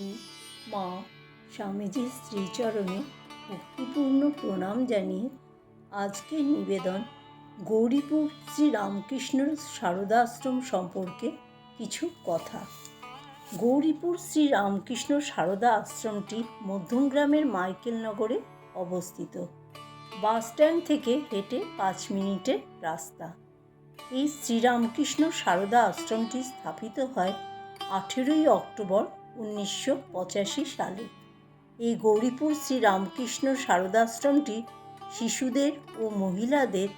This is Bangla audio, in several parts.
ঠাকুর মা স্বামীজির শ্রীচরণে ভক্তিপূর্ণ প্রণাম জানিয়ে আজকের নিবেদন গৌরীপুর শ্রী রামকৃষ্ণ সারদাশ্রম সম্পর্কে কিছু কথা। গৌরীপুর শ্রী রামকৃষ্ণ সারদা আশ্রমটি মধ্যমগ্রামের মাইকেলনগরে অবস্থিত বাসস্ট্যান্ড থেকে হেঁটে পাঁচ মিনিটের রাস্তা। এই শ্রীরামকৃষ্ণ সারদা আশ্রমটি স্থাপিত হয় আঠেরোই অক্টোবর উনিশশো পঁচাশি সালে। এই গৌরীপুর শ্রীরামকৃষ্ণ শারদাশ্রমটি শিশুদের ও মহিলাদের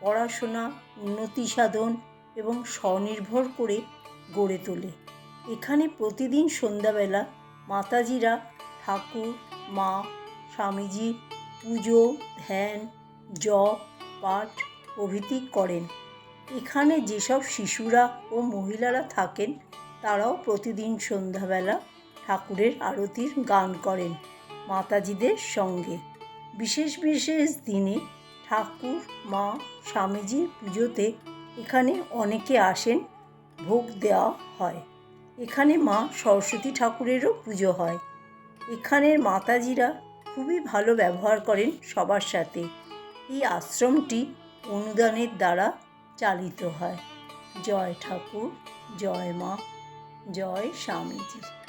পড়াশোনা, উন্নতি সাধন এবং স্বনির্ভর করে গড়ে তোলে। এখানে প্রতিদিন সন্ধ্যাবেলা মাতাজিরা ঠাকুর, মা, স্বামীজি পুজো, ধ্যান, জপ, পাঠ প্রভৃতি করেন। এখানে যেসব শিশুরা ও মহিলারা থাকেন তারাও প্রতিদিন সন্ধ্যাবেলা ঠাকুরের আরতির গান করেন মাতাজিদের সঙ্গে। বিশেষ বিশেষ দিনে ঠাকুর, মা, স্বামীজির পুজোতে এখানে অনেকে আসেন, ভোগ দেওয়া হয়। এখানে মা সরস্বতী ঠাকুরেরও পুজো হয়। এখানের মাতাজিরা খুবই ভালো ব্যবহার করেন সবার সাথে। এই আশ্রমটি অনুদানের দ্বারা চালিত হয়। জয় ঠাকুর, জয় মা। জয় স্বামীজি।